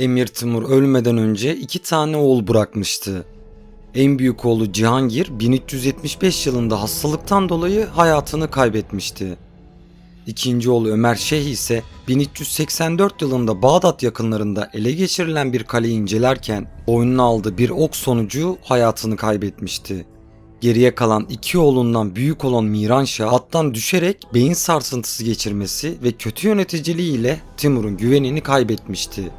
Emir Timur ölmeden önce iki tane oğul bırakmıştı. En büyük oğlu Cihangir 1375 yılında hastalıktan dolayı hayatını kaybetmişti. İkinci oğlu Ömer Şeyh ise 1384 yılında Bağdat yakınlarında ele geçirilen bir kaleyi incelerken boynuna aldığı bir ok sonucu hayatını kaybetmişti. Geriye kalan iki oğlundan büyük olan Miranşah attan düşerek beyin sarsıntısı geçirmesi ve kötü yöneticiliği ile Timur'un güvenini kaybetmişti.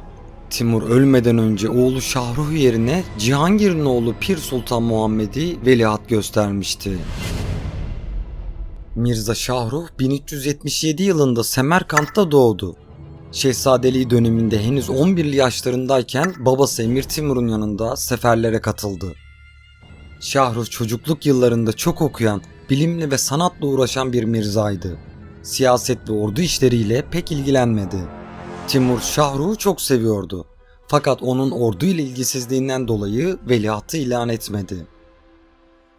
Timur ölmeden önce oğlu Şahruh yerine Cihangir'in oğlu Pir Sultan Muhammed'i veliaht göstermişti. Mirza Şahruh 1377 yılında Semerkant'ta doğdu. Şehzadeliği döneminde henüz 11'li yaşlarındayken babası Emir Timur'un yanında seferlere katıldı. Şahruh çocukluk yıllarında çok okuyan, bilimle ve sanatla uğraşan bir mirzaydı. Siyaset ve ordu işleriyle pek ilgilenmedi. Timur Şahruh'u çok seviyordu. Fakat onun ordu ile ilgisizliğinden dolayı veliahtı ilan etmedi.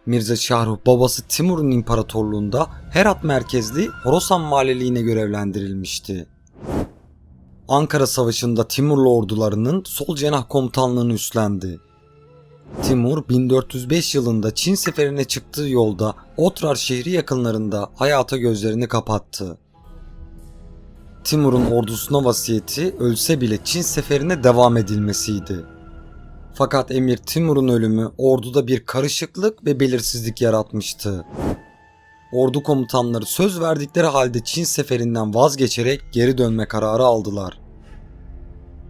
Mirza Şahruh babası Timur'un imparatorluğunda Herat merkezli Horasan valiliğine görevlendirilmişti. Ankara Savaşı'nda Timurlu ordularının sol cenah komutanlığını üstlendi. Timur 1405 yılında Çin seferine çıktığı yolda Otrar şehri yakınlarında hayata gözlerini kapattı. Timur'un ordusuna vasiyeti ölse bile Çin seferine devam edilmesiydi. Fakat Emir Timur'un ölümü orduda bir karışıklık ve belirsizlik yaratmıştı. Ordu komutanları söz verdikleri halde Çin seferinden vazgeçerek geri dönme kararı aldılar.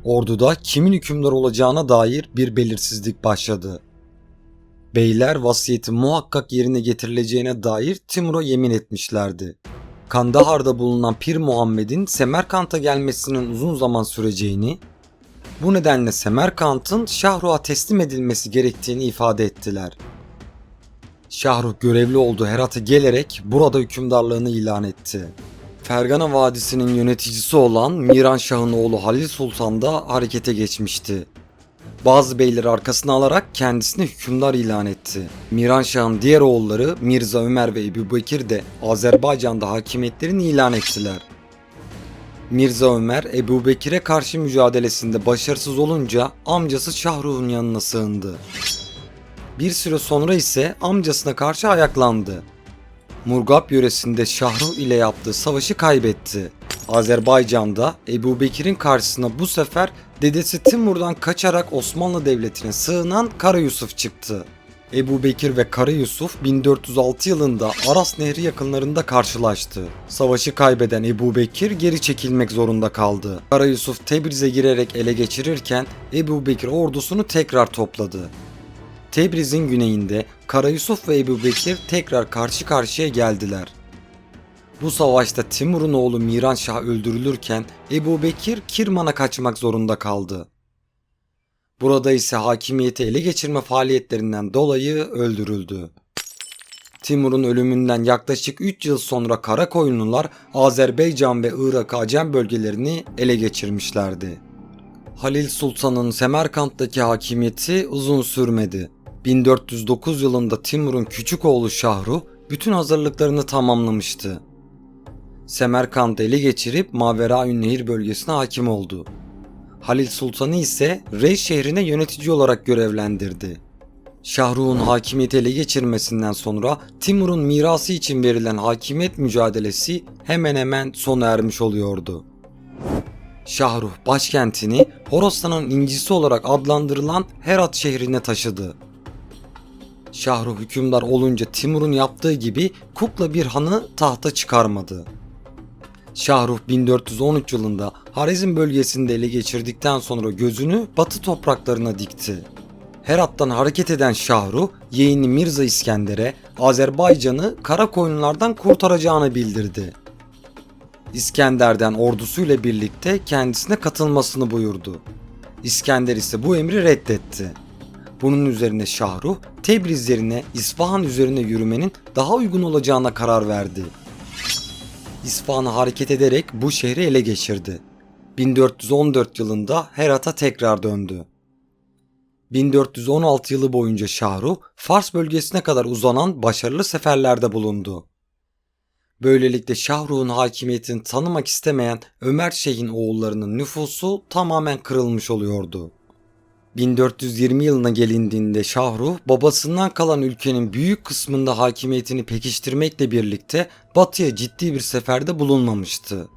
Orduda kimin hükümdar olacağına dair bir belirsizlik başladı. Beyler vasiyeti muhakkak yerine getirileceğine dair Timur'a yemin etmişlerdi. Kandahar'da bulunan Pir Muhammed'in Semerkant'a gelmesinin uzun zaman süreceğini, bu nedenle Semerkant'ın Şahruh'a teslim edilmesi gerektiğini ifade ettiler. Şahruh görevli olduğu Herat'a gelerek burada hükümdarlığını ilan etti. Fergana Vadisi'nin yöneticisi olan Miran Şah'ın oğlu Halil Sultan da harekete geçmişti. Bazı beyleri arkasına alarak kendisini hükümdar ilan etti. Miran Şah'ın diğer oğulları Mirza Ömer ve Ebu Bekir de Azerbaycan'da hakimiyetlerini ilan ettiler. Mirza Ömer Ebu Bekir'e karşı mücadelesinde başarısız olunca amcası Şahruh'un yanına sığındı. Bir süre sonra ise amcasına karşı ayaklandı. Murgab yöresinde Şahruh ile yaptığı savaşı kaybetti. Azerbaycan'da Ebu Bekir'in karşısına bu sefer dedesi Timur'dan kaçarak Osmanlı Devleti'ne sığınan Kara Yusuf çıktı. Ebu Bekir ve Kara Yusuf 1406 yılında Aras Nehri yakınlarında karşılaştı. Savaşı kaybeden Ebu Bekir geri çekilmek zorunda kaldı. Kara Yusuf Tebriz'e girerek ele geçirirken Ebu Bekir ordusunu tekrar topladı. Tebriz'in güneyinde Kara Yusuf ve Ebu Bekir tekrar karşı karşıya geldiler. Bu savaşta Timur'un oğlu Miran Şah öldürülürken Ebu Bekir Kirman'a kaçmak zorunda kaldı. Burada ise hakimiyeti ele geçirme faaliyetlerinden dolayı öldürüldü. Timur'un ölümünden yaklaşık 3 yıl sonra Karakoyunlular Azerbaycan ve Irak Acem bölgelerini ele geçirmişlerdi. Halil Sultan'ın Semerkant'taki hakimiyeti uzun sürmedi. 1409 yılında Timur'un küçük oğlu Şahruh bütün hazırlıklarını tamamlamıştı. Semerkant'ı ele geçirip Maveraün Nehir bölgesine hakim oldu. Halil Sultan'ı ise Rey şehrine yönetici olarak görevlendirdi. Şahruh'un hakimiyeti ele geçirmesinden sonra Timur'un mirası için verilen hakimiyet mücadelesi hemen hemen sona ermiş oluyordu. Şahruh başkentini Horasan'ın incisi olarak adlandırılan Herat şehrine taşıdı. Şahruh hükümdar olunca Timur'un yaptığı gibi kukla bir hanı tahta çıkarmadı. Şahruh 1413 yılında Harizm bölgesinde ele geçirdikten sonra gözünü batı topraklarına dikti. Herat'tan hareket eden Şahruh, yeğeni Mirza İskender'e Azerbaycan'ı Karakoyunlardan kurtaracağını bildirdi. İskender'den ordusuyla birlikte kendisine katılmasını buyurdu. İskender ise bu emri reddetti. Bunun üzerine Şahruh, Tebriz yerine İsfahan üzerine yürümenin daha uygun olacağına karar verdi. İsfahan'a hareket ederek bu şehri ele geçirdi. 1414 yılında Herat'a tekrar döndü. 1416 yılı boyunca Şahruh, Fars bölgesine kadar uzanan başarılı seferlerde bulundu. Böylelikle Şahruh'un hakimiyetini tanımak istemeyen Ömer Şeyh'in oğullarının nüfusu tamamen kırılmış oluyordu. 1420 yılına gelindiğinde Şahruh babasından kalan ülkenin büyük kısmında hakimiyetini pekiştirmekle birlikte batıya ciddi bir seferde bulunmamıştı.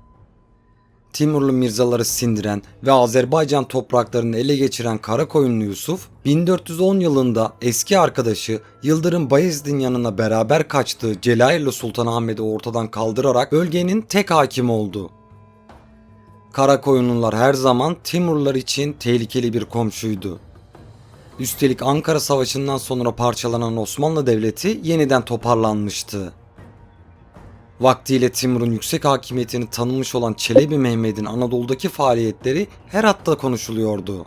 Timurlu Mirzaları sindiren ve Azerbaycan topraklarını ele geçiren Karakoyunlu Yusuf, 1410 yılında eski arkadaşı Yıldırım Bayezid'in yanına beraber kaçtığı Celailli Sultan Ahmet'i ortadan kaldırarak bölgenin tek hakimi oldu. Karakoyunlular her zaman Timurlular için tehlikeli bir komşuydu. Üstelik Ankara Savaşı'ndan sonra parçalanan Osmanlı Devleti yeniden toparlanmıştı. Vaktiyle Timur'un yüksek hakimiyetini tanımış olan Çelebi Mehmet'in Anadolu'daki faaliyetleri her hatta konuşuluyordu.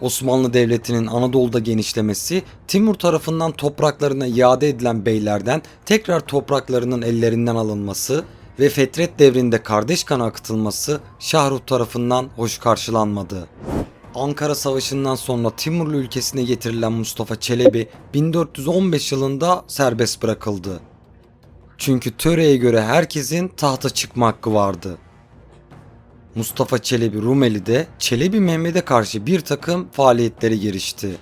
Osmanlı Devleti'nin Anadolu'da genişlemesi, Timur tarafından topraklarına iade edilen beylerden tekrar topraklarının ellerinden alınması ve Fetret devrinde kardeş kanı akıtılması Şahruh tarafından hoş karşılanmadı. Ankara Savaşı'ndan sonra Timurlu ülkesine getirilen Mustafa Çelebi 1415 yılında serbest bırakıldı. Çünkü töreye göre herkesin tahta çıkma hakkı vardı. Mustafa Çelebi Rumeli'de Çelebi Mehmet'e karşı bir takım faaliyetlere girişti.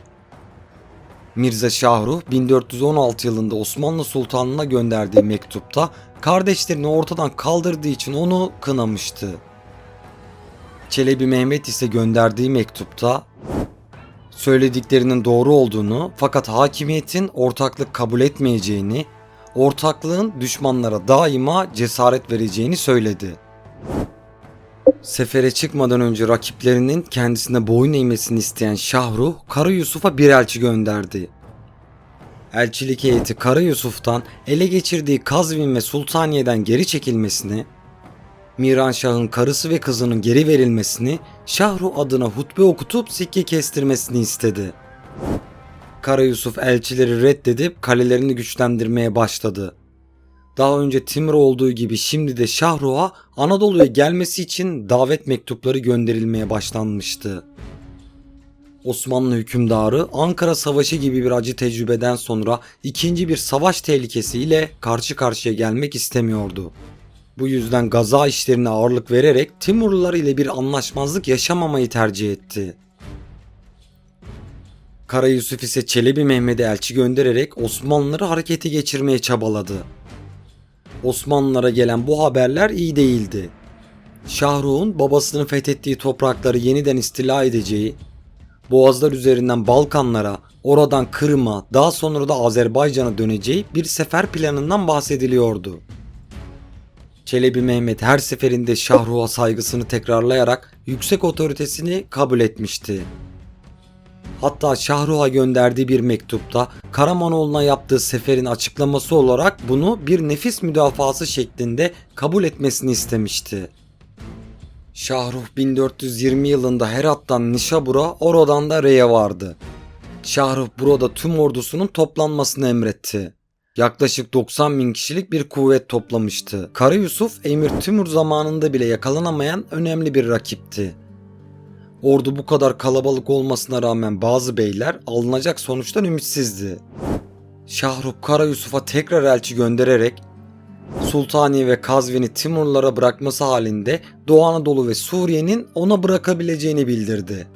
Mirza Şahruh 1416 yılında Osmanlı Sultanı'na gönderdiği mektupta kardeşlerini ortadan kaldırdığı için onu kınamıştı. Çelebi Mehmet ise gönderdiği mektupta söylediklerinin doğru olduğunu fakat hakimiyetin ortaklık kabul etmeyeceğini, ortaklığın düşmanlara daima cesaret vereceğini söyledi. Sefere çıkmadan önce rakiplerinin kendisine boyun eğmesini isteyen Şahruh, Kara Yusuf'a bir elçi gönderdi. Elçilik heyeti Kara Yusuf'tan ele geçirdiği Kazvin ve Sultaniye'den geri çekilmesini, Miranşah'ın karısı ve kızının geri verilmesini, Şahruh adına hutbe okutup sikke kestirmesini istedi. Kara Yusuf elçileri reddedip kalelerini güçlendirmeye başladı. Daha önce Timur olduğu gibi şimdi de Şahruh'a Anadolu'ya gelmesi için davet mektupları gönderilmeye başlanmıştı. Osmanlı hükümdarı Ankara Savaşı gibi bir acı tecrübeden sonra ikinci bir savaş tehlikesiyle karşı karşıya gelmek istemiyordu. Bu yüzden gaza işlerine ağırlık vererek Timurlular ile bir anlaşmazlık yaşamamayı tercih etti. Kara Yusuf ise Çelebi Mehmet'e elçi göndererek Osmanlıları harekete geçirmeye çabaladı. Osmanlılara gelen bu haberler iyi değildi. Şahruh'un babasının fethettiği toprakları yeniden istila edeceği, Boğazlar üzerinden Balkanlara, oradan Kırım'a, daha sonra da Azerbaycan'a döneceği bir sefer planından bahsediliyordu. Çelebi Mehmet her seferinde Şahruh'a saygısını tekrarlayarak yüksek otoritesini kabul etmişti. Hatta Şahruh'a gönderdiği bir mektupta Karamanoğlu'na yaptığı seferin açıklaması olarak bunu bir nefis müdafası şeklinde kabul etmesini istemişti. Şahruh 1420 yılında Herat'tan Nişabur'a, oradan da Re'ye vardı. Şahruh burada tüm ordusunun toplanmasını emretti. Yaklaşık 90 bin kişilik bir kuvvet toplamıştı. Kara Yusuf, Emir Timur zamanında bile yakalanamayan önemli bir rakipti. Ordu bu kadar kalabalık olmasına rağmen bazı beyler alınacak sonuçtan ümitsizdi. Şahruh Kara Yusuf'a tekrar elçi göndererek Sultaniye ve Kazvin'i Timurlara bırakması halinde Doğu Anadolu ve Suriye'nin ona bırakabileceğini bildirdi.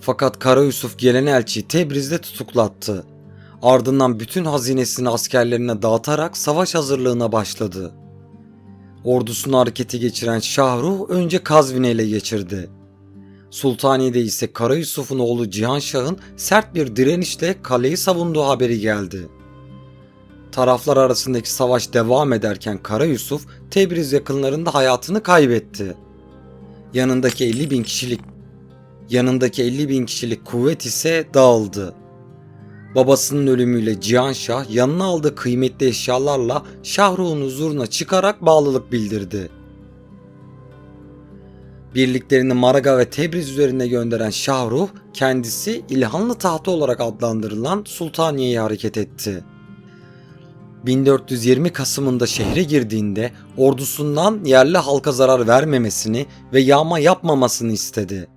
Fakat Kara Yusuf gelen elçiyi Tebriz'de tutuklattı. Ardından bütün hazinesini askerlerine dağıtarak savaş hazırlığına başladı. Ordusunu harekete geçiren Şahruh önce Kazvin'i ele geçirdi. Sultaniye'de ise Kara Yusuf'un oğlu Cihanşah'ın sert bir direnişle kaleyi savunduğu haberi geldi. Taraflar arasındaki savaş devam ederken Kara Yusuf Tebriz yakınlarında hayatını kaybetti. Yanındaki 50 bin kişilik yanındaki 50 bin kişilik kuvvet ise dağıldı. Babasının ölümüyle Cihanşah yanına aldığı kıymetli eşyalarla Şahruh'un huzuruna çıkarak bağlılık bildirdi. Birliklerini Maraga ve Tebriz üzerine gönderen Şahruh kendisi İlhanlı tahtı olarak adlandırılan Sultaniye'ye hareket etti. 1420 Kasım'ında şehre girdiğinde ordusundan yerli halka zarar vermemesini ve yağma yapmamasını istedi.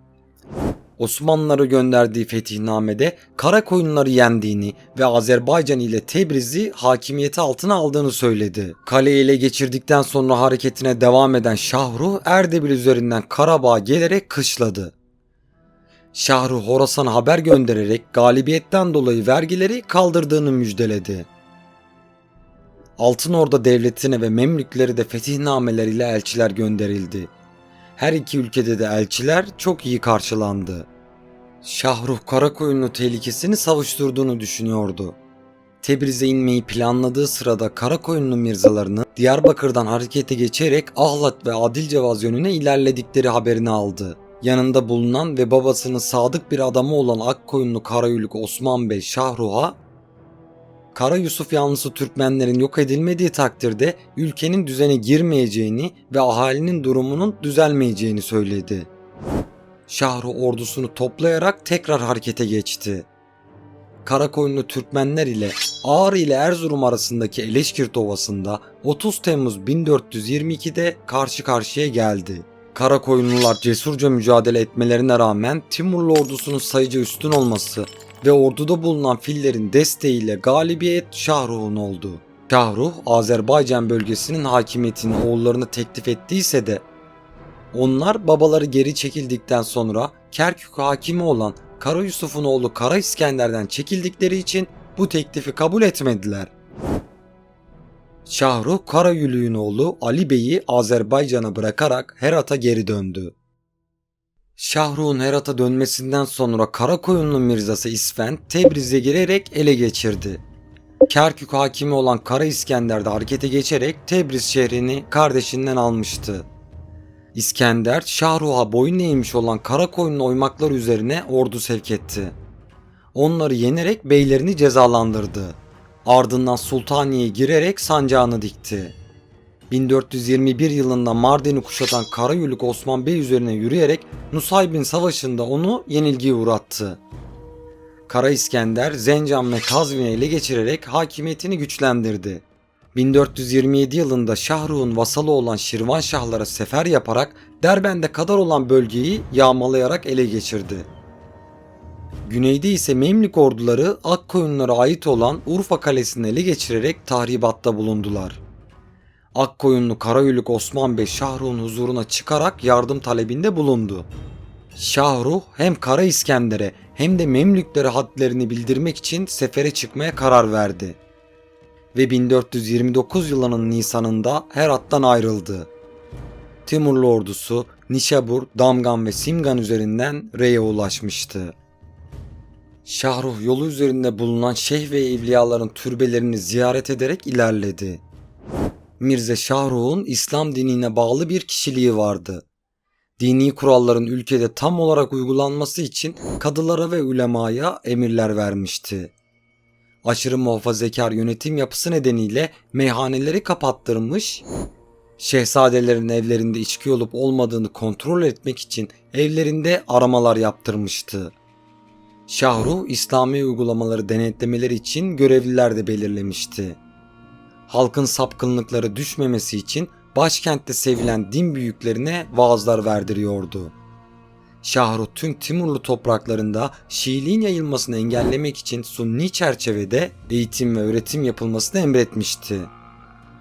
Osmanlılara gönderdiği fetihnamede kara koyunları yendiğini ve Azerbaycan ile Tebriz'i hakimiyeti altına aldığını söyledi. Kaleyi ele geçirdikten sonra hareketine devam eden Şahruh Erdebil üzerinden Karabağ'a gelerek kışladı. Şahruh Horasan'a haber göndererek galibiyetten dolayı vergileri kaldırdığını müjdeledi. Altın Orda Devleti'ne ve Memlüklere de fetihnameler ile elçiler gönderildi. Her iki ülkede de elçiler çok iyi karşılandı. Şahruh Karakoyunlu tehlikesini savuşturduğunu düşünüyordu. Tebriz'e inmeyi planladığı sırada Karakoyunlu mirzalarını Diyarbakır'dan harekete geçerek Ahlat ve Adilcevaz yönüne ilerledikleri haberini aldı. Yanında bulunan ve babasının sadık bir adamı olan Akkoyunlu Karayülük Osman Bey Şahruh'a Kara Yusuf yanlısı Türkmenlerin yok edilmediği takdirde ülkenin düzene girmeyeceğini ve ahalinin durumunun düzelmeyeceğini söyledi. Şahru ordusunu toplayarak tekrar harekete geçti. Karakoyunlu Türkmenler ile Ağrı ile Erzurum arasındaki Eleşkirt Ovası'nda 30 Temmuz 1422'de karşı karşıya geldi. Karakoyunlular cesurca mücadele etmelerine rağmen Timurlu ordusunun sayıca üstün olması ve orduda bulunan fillerin desteğiyle galibiyet Şahruh'un oldu. Şahruh, Azerbaycan bölgesinin hakimiyetini oğullarına teklif ettiyse de onlar babaları geri çekildikten sonra Kerkük hakimi olan Kara Yusuf'un oğlu Kara İskender'den çekildikleri için bu teklifi kabul etmediler. Şahruh Karayülük'ün oğlu Ali Bey'i Azerbaycan'a bırakarak Herat'a geri döndü. Şahruh'un Herat'a dönmesinden sonra Karakoyunlu Mirzası İsfend Tebriz'e girerek ele geçirdi. Kerkük hakimi olan Kara İskender de harekete geçerek Tebriz şehrini kardeşinden almıştı. İskender, Şahruh'a boyun eğmiş olan Karakoyunlu oymaklar üzerine ordu sevk etti. Onları yenerek beylerini cezalandırdı. Ardından Sultaniye'ye girerek sancağını dikti. 1421 yılında Mardin'i kuşatan Karayülük Osman Bey üzerine yürüyerek Nusaybin Savaşı'nda onu yenilgiye uğrattı. Kara İskender Zencan ve Kazvin'i ele geçirerek hakimiyetini güçlendirdi. 1427 yılında Şahruh'un vasalı olan Şirvanşahlara sefer yaparak Derbent'e kadar olan bölgeyi yağmalayarak ele geçirdi. Güneyde ise Memlük orduları Akkoyunlara ait olan Urfa Kalesi'ni ele geçirerek tahribatta bulundular. Akkoyunlu Karayülük Osman Bey Şahruh'un huzuruna çıkarak yardım talebinde bulundu. Şahruh hem Kara İskender'e hem de Memlüklere hadlerini bildirmek için sefere çıkmaya karar verdi. Ve 1429 yılının Nisan'ında Herat'tan ayrıldı. Timurlu ordusu Nişabur, Damgan ve Simgan üzerinden Rey'e ulaşmıştı. Şahruh yolu üzerinde bulunan şeyh ve evliyaların türbelerini ziyaret ederek ilerledi. Mirze Şahruh'un İslam dinine bağlı bir kişiliği vardı. Dini kuralların ülkede tam olarak uygulanması için kadılara ve ulemaya emirler vermişti. Aşırı muhafazakar yönetim yapısı nedeniyle meyhaneleri kapattırmış, şehzadelerin evlerinde içki olup olmadığını kontrol etmek için evlerinde aramalar yaptırmıştı. Şahruh İslami uygulamaları denetlemeleri için görevliler de belirlemişti halkın sapkınlıkları düşmemesi için başkentte sevilen din büyüklerine vaazlar verdiriyordu. Şahruh tüm Timurlu topraklarında Şiiliğin yayılmasını engellemek için sunni çerçevede eğitim ve öğretim yapılmasını emretmişti.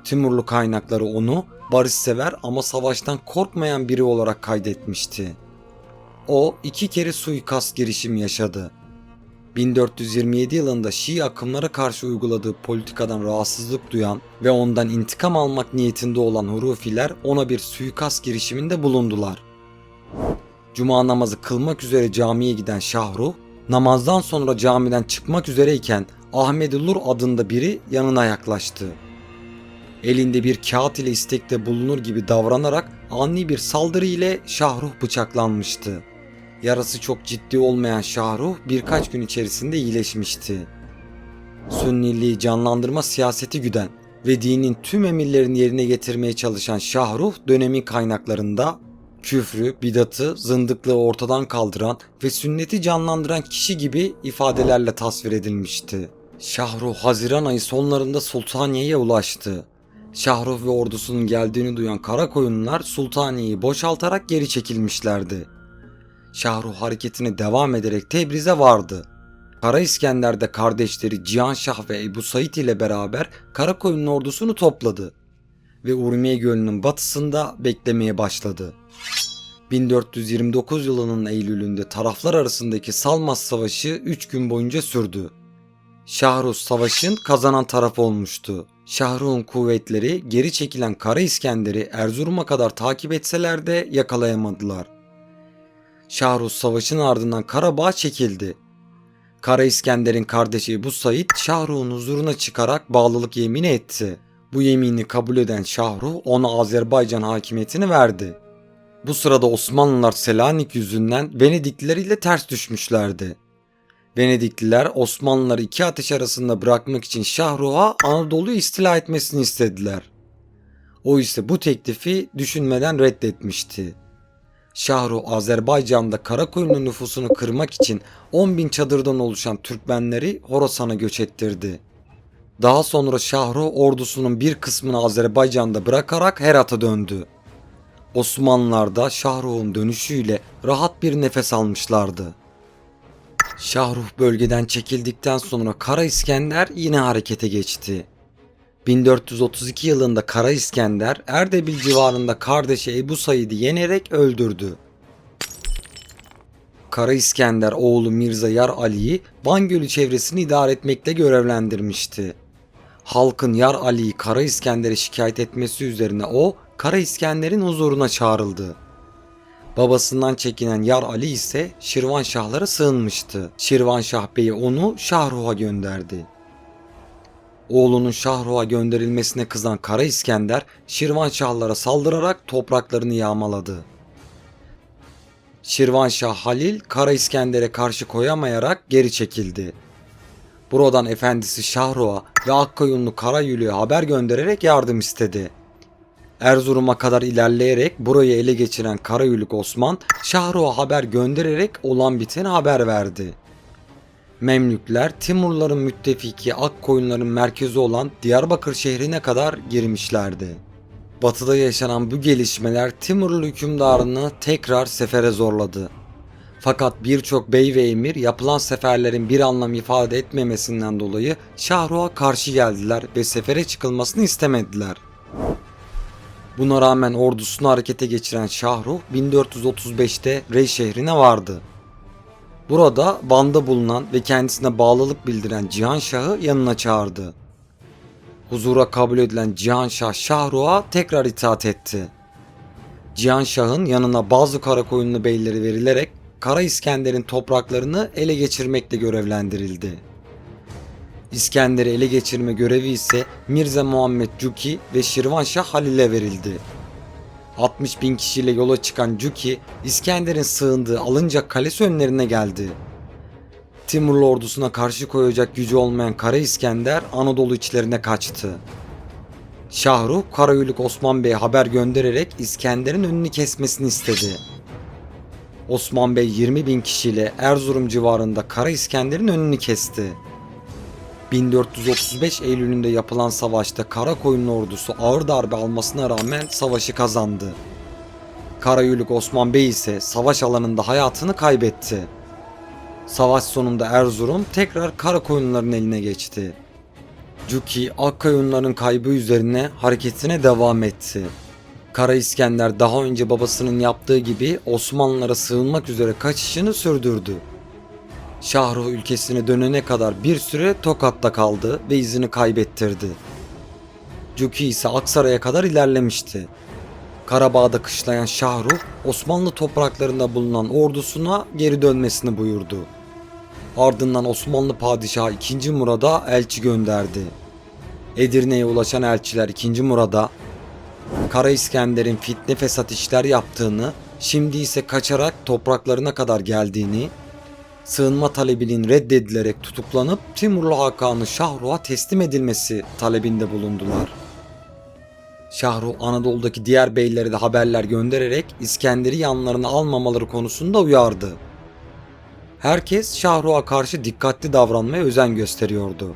Timurlu kaynakları onu barışsever ama savaştan korkmayan biri olarak kaydetmişti. O iki kere suikast girişimi yaşadı 1427 yılında Şii akımlara karşı uyguladığı politikadan rahatsızlık duyan ve ondan intikam almak niyetinde olan Hurufiler ona bir suikast girişiminde bulundular. Cuma namazı kılmak üzere camiye giden Şahruh, namazdan sonra camiden çıkmak üzereyken Ahmedulur adında biri yanına yaklaştı. Elinde bir kağıt ile istekte bulunur gibi davranarak ani bir saldırı ile Şahruh bıçaklanmıştı. Yarası çok ciddi olmayan Şahruh birkaç gün içerisinde iyileşmişti. Sünniliği canlandırma siyaseti güden ve dinin tüm emirlerini yerine getirmeye çalışan Şahruh dönemin kaynaklarında küfrü, bidatı, zındıklığı ortadan kaldıran ve sünneti canlandıran kişi gibi ifadelerle tasvir edilmişti. Şahruh Haziran ayı sonlarında Sultaniye'ye ulaştı. Şahruh ve ordusunun geldiğini duyan Karakoyunlular Sultaniye'yi boşaltarak geri çekilmişlerdi. Şahruh hareketine devam ederek Tebriz'e vardı. Kara İskender de kardeşleri Cihan Şah ve Ebu Said ile beraber Karakoyun'un ordusunu topladı ve Urmiye Gölü'nün batısında beklemeye başladı. 1429 yılının Eylül'ünde taraflar arasındaki Salmas Savaşı 3 gün boyunca sürdü. Şahruz savaşın kazanan taraf olmuştu. Şahruh'un kuvvetleri geri çekilen Kara İskender'i Erzurum'a kadar takip etseler de yakalayamadılar. Şahruz savaşın ardından Karabağ çekildi. Kara İskender'in kardeşi Ebu Said Şahruh'un huzuruna çıkarak bağlılık yemini etti. Bu yemini kabul eden Şahruh ona Azerbaycan hakimiyetini verdi. Bu sırada Osmanlılar Selanik yüzünden Venedikliler ile ters düşmüşlerdi. Venedikliler Osmanlıları iki ateş arasında bırakmak için Şahruh'a Anadolu'yu istila etmesini istediler. O ise bu teklifi düşünmeden reddetmişti. Şahruh Azerbaycan'da Karakoyunlu nüfusunu kırmak için 10 bin çadırdan oluşan Türkmenleri Horasan'a göç ettirdi. Daha sonra Şahruh ordusunun bir kısmını Azerbaycan'da bırakarak Herat'a döndü. Osmanlılar da Şahruh'un dönüşüyle rahat bir nefes almışlardı. Şahruh bölgeden çekildikten sonra Kara İskender yine harekete geçti. 1432 yılında Kara İskender Erdebil civarında kardeşi Ebu Said'i yenerek öldürdü. Kara İskender oğlu Mirza Yar Ali'yi Van Gölü çevresini idare etmekle görevlendirmişti. Halkın Yar Ali'yi Kara İskender'e şikayet etmesi üzerine o Kara İskender'in huzuruna çağrıldı. Babasından çekinen Yar Ali ise Şirvanşahlara sığınmıştı. Şirvanşah Bey onu Şahruh'a gönderdi. Oğlunun Şahruh'a gönderilmesine kızan Kara İskender Şirvanşahlara saldırarak topraklarını yağmaladı. Şirvanşah Halil Kara İskender'e karşı koyamayarak geri çekildi. Buradan efendisi Şahruh'a ve Akkoyunlu Karayülü'ye haber göndererek yardım istedi. Erzurum'a kadar ilerleyerek burayı ele geçiren Karayülük Osman Şahruh'a haber göndererek olan biteni haber verdi. Memlükler Timurların müttefiki Akkoyunların merkezi olan Diyarbakır şehrine kadar girmişlerdi. Batıda yaşanan bu gelişmeler Timurlu hükümdarını tekrar sefere zorladı. Fakat birçok bey ve emir yapılan seferlerin bir anlam ifade etmemesinden dolayı Şahruh'a karşı geldiler ve sefere çıkılmasını istemediler. Buna rağmen ordusunu harekete geçiren Şahruh 1435'te Rey şehrine vardı. Burada Van'da bulunan ve kendisine bağlılık bildiren Cihan Şah'ı yanına çağırdı. Huzura kabul edilen Cihan Şah Şahruh'a tekrar itaat etti. Cihan Şah'ın yanına bazı Karakoyunlu beyleri verilerek Kara İskender'in topraklarını ele geçirmekle görevlendirildi. İskender'i ele geçirme görevi ise Mirza Muhammed Cuki ve Şirvanşah Halil'e verildi. 60 bin kişiyle yola çıkan Cuki, İskender'in sığındığı alınacak kalesi önlerine geldi. Timurlu ordusuna karşı koyacak gücü olmayan Kara İskender Anadolu içlerine kaçtı. Şahruh Karayülük Osman Bey'e haber göndererek İskender'in önünü kesmesini istedi. Osman Bey 20 bin kişiyle Erzurum civarında Kara İskender'in önünü kesti. 1435 Eylül'ünde yapılan savaşta Karakoyunlu ordusu ağır darbe almasına rağmen savaşı kazandı. Karayülük Osman Bey ise savaş alanında hayatını kaybetti. Savaş sonunda Erzurum tekrar Karakoyunluların eline geçti. Cuki Akkayunların kaybı üzerine hareketine devam etti. Kara İskender daha önce babasının yaptığı gibi Osmanlılara sığınmak üzere kaçışını sürdürdü. Şahruh ülkesine dönene kadar bir süre Tokat'ta kaldı ve izini kaybettirdi. Cuki ise Aksaray'a kadar ilerlemişti. Karabağ'da kışlayan Şahruh, Osmanlı topraklarında bulunan ordusuna geri dönmesini buyurdu. Ardından Osmanlı Padişahı 2. Murad'a elçi gönderdi. Edirne'ye ulaşan elçiler 2. Murad'a Kara İskender'in fitne fesat işler yaptığını, şimdi ise kaçarak topraklarına kadar geldiğini, sığınma talebinin reddedilerek tutuklanıp Timurlu Hakan'ı Şahruh'a teslim edilmesi talebinde bulundular. Şahruh Anadolu'daki diğer beylere de haberler göndererek İskender'i yanlarına almamaları konusunda uyardı. Herkes Şahruh'a karşı dikkatli davranmaya özen gösteriyordu.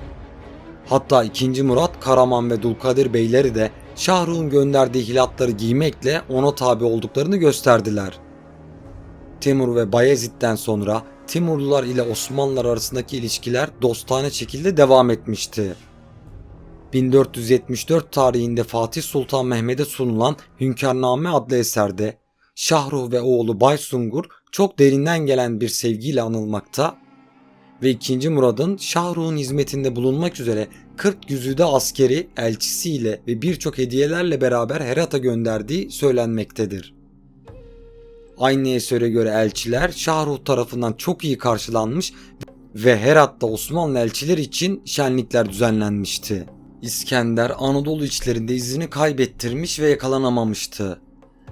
Hatta 2. Murat, Karaman ve Dulkadir beyleri de Şahruh'un gönderdiği hilatları giymekle ona tabi olduklarını gösterdiler. Timur ve Bayezid'den sonra Timurlular ile Osmanlılar arasındaki ilişkiler dostane şekilde devam etmişti. 1474 tarihinde Fatih Sultan Mehmet'e sunulan Hünkârname adlı eserde Şahruh ve oğlu Baysungur çok derinden gelen bir sevgiyle anılmakta ve 2. Murad'ın Şahruh'un hizmetinde bulunmak üzere 40 güzide askeri elçisiyle ve birçok hediyelerle beraber Herat'a gönderdiği söylenmektedir. Aynı esere göre elçiler Şahruh tarafından çok iyi karşılanmış ve Herat'ta Osmanlı elçiler için şenlikler düzenlenmişti. İskender Anadolu içlerinde izini kaybettirmiş ve yakalanamamıştı.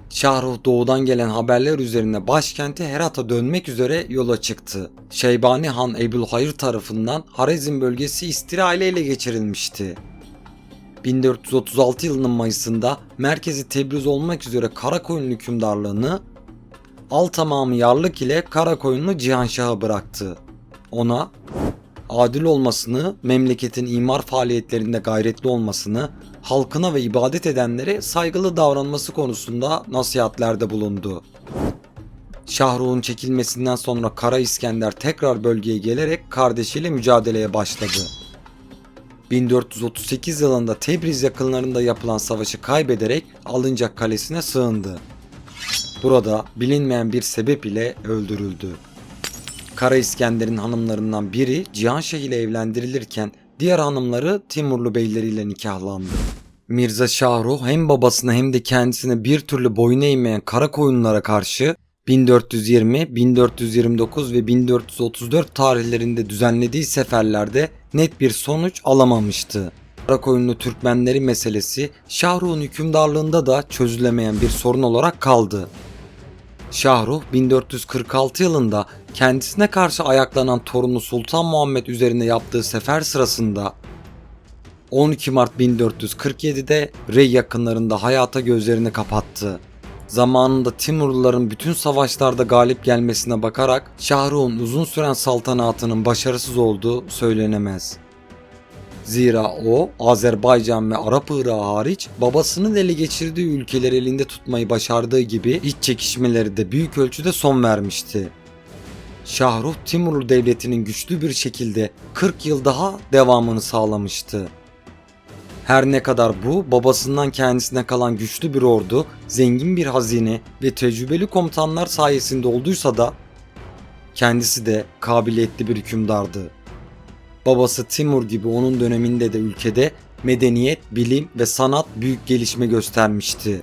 Şahruh doğudan gelen haberler üzerine başkenti Herat'a dönmek üzere yola çıktı. Şeybani Han Ebu'l-Hayr tarafından Harezm bölgesi istila ile ele geçirilmişti. 1436 yılının Mayıs'ında merkezi Tebriz olmak üzere Karakoyunlu hükümdarlığını al tamamı yarlık ile Karakoyunlu Cihanşah'a bıraktı. Ona adil olmasını, memleketin imar faaliyetlerinde gayretli olmasını, halkına ve ibadet edenlere saygılı davranması konusunda nasihatlerde bulundu. Şahruh'un çekilmesinden sonra Kara İskender tekrar bölgeye gelerek kardeşiyle mücadeleye başladı. 1438 yılında Tebriz yakınlarında yapılan savaşı kaybederek Alıncak Kalesi'ne sığındı. Burada bilinmeyen bir sebep ile öldürüldü. Kara İskender'in hanımlarından biri Cihanşah ile evlendirilirken diğer hanımları Timurlu beyleriyle nikahlandı. Mirza Şahruh hem babasına hem de kendisine bir türlü boyun eğmeyen kara koyunlara karşı 1420, 1429 ve 1434 tarihlerinde düzenlediği seferlerde net bir sonuç alamamıştı. Karakoyunlu Türkmenleri meselesi Şahruh'un hükümdarlığında da çözülemeyen bir sorun olarak kaldı. Şahruh 1446 yılında kendisine karşı ayaklanan torunu Sultan Muhammed üzerine yaptığı sefer sırasında 12 Mart 1447'de Rey yakınlarında hayata gözlerini kapattı. Zamanında Timurluların bütün savaşlarda galip gelmesine bakarak Şahruh'un uzun süren saltanatının başarısız olduğu söylenemez. Zira o Azerbaycan ve Arap Irak'ı hariç babasının ele geçirdiği ülkeleri elinde tutmayı başardığı gibi iç çekişmeleri de büyük ölçüde son vermişti. Şahruh Timurlu devletinin güçlü bir şekilde 40 yıl daha devamını sağlamıştı. Her ne kadar bu babasından kendisine kalan güçlü bir ordu, zengin bir hazine ve tecrübeli komutanlar sayesinde olduysa da kendisi de kabiliyetli bir hükümdardı. Babası Timur gibi onun döneminde de ülkede medeniyet, bilim ve sanat büyük gelişme göstermişti.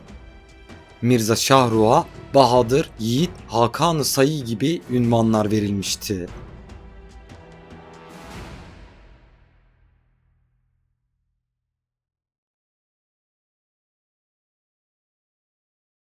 Mirza Şahruh'a Bahadır, Yiğit, Hakan-ı Sayı gibi ünvanlar verilmişti.